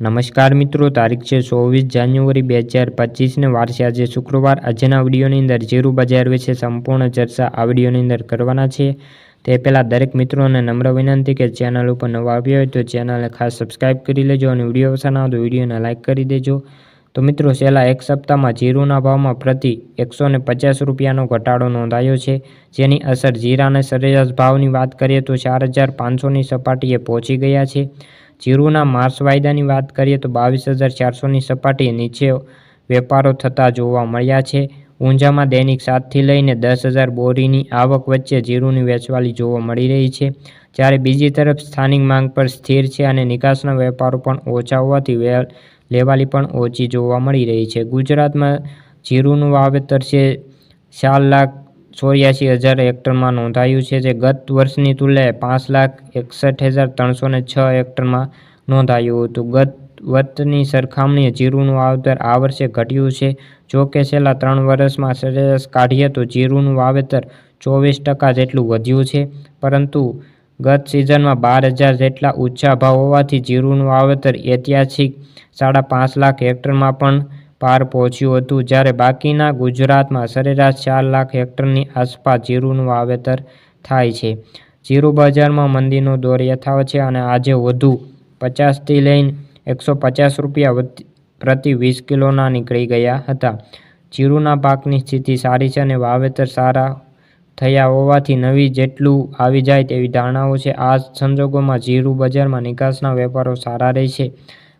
નમસ્કાર મિત્રો, તારીખ છે ચોવીસ જાન્યુઆરી બે હજાર પચીસને વારસે આજે શુક્રવાર. આજના વિડીયોની અંદર ઝીરું બજાર વિશે સંપૂર્ણ ચર્ચા આ વિડીયોની અંદર કરવાના છે. તે પહેલાં દરેક મિત્રોને નમ્ર વિનંતી કે ચેનલ ઉપર નવા આવ્યા હોય તો ચેનલને ખાસ સબસ્ક્રાઈબ કરી લેજો અને વીડિયો પસંદ આવે તો વિડીયોને લાઇક કરી દેજો. તો મિત્રો, છેલ્લા એક સપ્તાહમાં જીરુના ભાવમાં પ્રતિ એકસો ને પચાસ રૂપિયાનો ઘટાડો નોંધાયો છે. જેની અસર જીરાના સરેરાશ ભાવની વાત કરીએ તો ચાર હજાર પાંચસોની સપાટીએ પહોંચી ગયા છે. જીરુના માર્ચ વાયદાની વાત કરીએ તો બાવીસ હજાર ચારસોની સપાટી નીચે વેપારો થતા જોવા મળ્યા છે. ઊંઝામાં દૈનિક સાતથી લઈને દસ હજાર બોરીની આવક વચ્ચે જીરુની વેચવાલી જોવા મળી રહી છે. જ્યારે બીજી તરફ સ્થાનિક માંગ પર સ્થિર છે અને નિકાસના વેપારો પણ ઓછા હોવાથી વે લેવાલી પણ ઓછી જોવા મળી રહી છે. ગુજરાતમાં જીરુનું વાવેતર છે ચાર લાખ ચોર્યાસી હજાર હેક્ટરમાં નોંધાયું છે, જે ગત વર્ષની તુલનાએ પાંચ લાખ એકસઠ હજાર ત્રણસો ને છ હેક્ટરમાં નોંધાયું હતું. ગત વર્ષની સરખામણીએ જીરુનું વાવેતર આ વર્ષે ઘટ્યું છે. જો કે છેલ્લા ત્રણ વર્ષમાં સરેરાશ કાઢીએ તો જીરુનું વાવેતર ચોવીસ ટકા જેટલું વધ્યું છે. પરંતુ ગત સિઝનમાં બાર હજાર જેટલા ઊંચા ભાવ હોવાથી જીરુનું વાવેતર ઐતિહાસિક સાડા પાંચ લાખ હેક્ટરમાં પણ પાર પહોંચ્યું હતું. જ્યારે બાકીના ગુજરાતમાં સરેરાશ ચાર લાખ હેક્ટરની આસપાસ જીરુનું વાવેતર થાય છે. જીરુ બજારમાં મંદીનો દોર યથાવત છે અને આજે વધુ પચાસથી લઈને એકસો પચાસ રૂપિયા પ્રતિ વીસ કિલોના નીકળી ગયા હતા. જીરુના પાકની સ્થિતિ સારી છે અને વાવેતર સારા થયા હોવાથી નવી જેટલું આવી જાય તેવી ધારણાઓ છે. આ સંજોગોમાં જીરુ બજારમાં નિકાસના વેપારો સારા રહેશે.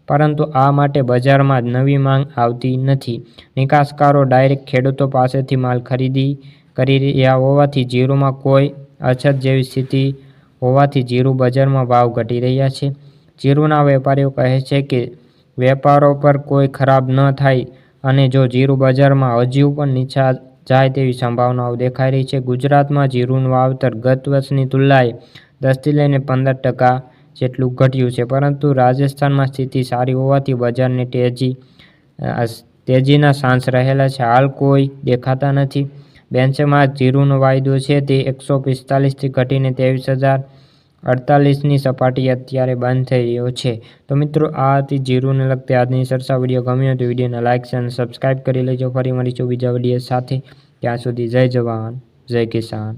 પરંતુ આ માટે બજારમાં નવી માંગ આવતી નથી. નિકાસકારો ડાયરેક્ટ ખેડૂતો પાસેથી માલ ખરીદી કરી રહ્યા હોવાથી જીરુમાં કોઈ અછત જેવી સ્થિતિ હોવાથી જીરું બજારમાં ભાવ ઘટી રહ્યા છે. જીરુના વેપારીઓ કહે છે કે, વેપારો પર કોઈ ખરાબ ન થાય અને જો જીરું બજારમાં હજુ પણ નીચા જાય તેવી સંભાવનાઓ દેખાઈ રહી છે. ગુજરાતમાં જીરુનું વાવતર ગત વર્ષની તુલનાએ દસથી લઈને પંદર ટકા જેટલું ઘટ્યું છે. પરંતુ રાજસ્થાનમાં સ્થિતિ સારી હોવાથી બજારની તેજી તેજીના સાંસ રહેલા છે. હાલ કોઈ દેખાતા નથી. બેન્ચમાં જીરુનો વાયદો છે તે એકસો પિસ્તાલીસથી ઘટીને ત્રેવીસ હજાર અડતાલીસની સપાટી અત્યારે બંધ થઈ રહ્યો છે. તો મિત્રો, આ હતી જીરુને લગતી આજની સરસા વીડિયો ગમ્યો તો વિડીયોને લાઇક અને સબસ્ક્રાઈબ કરી લેજો. ફરી મળીશું બીજા વીડિયો સાથે. ત્યાં સુધી જય જવાન, જય કિસાન.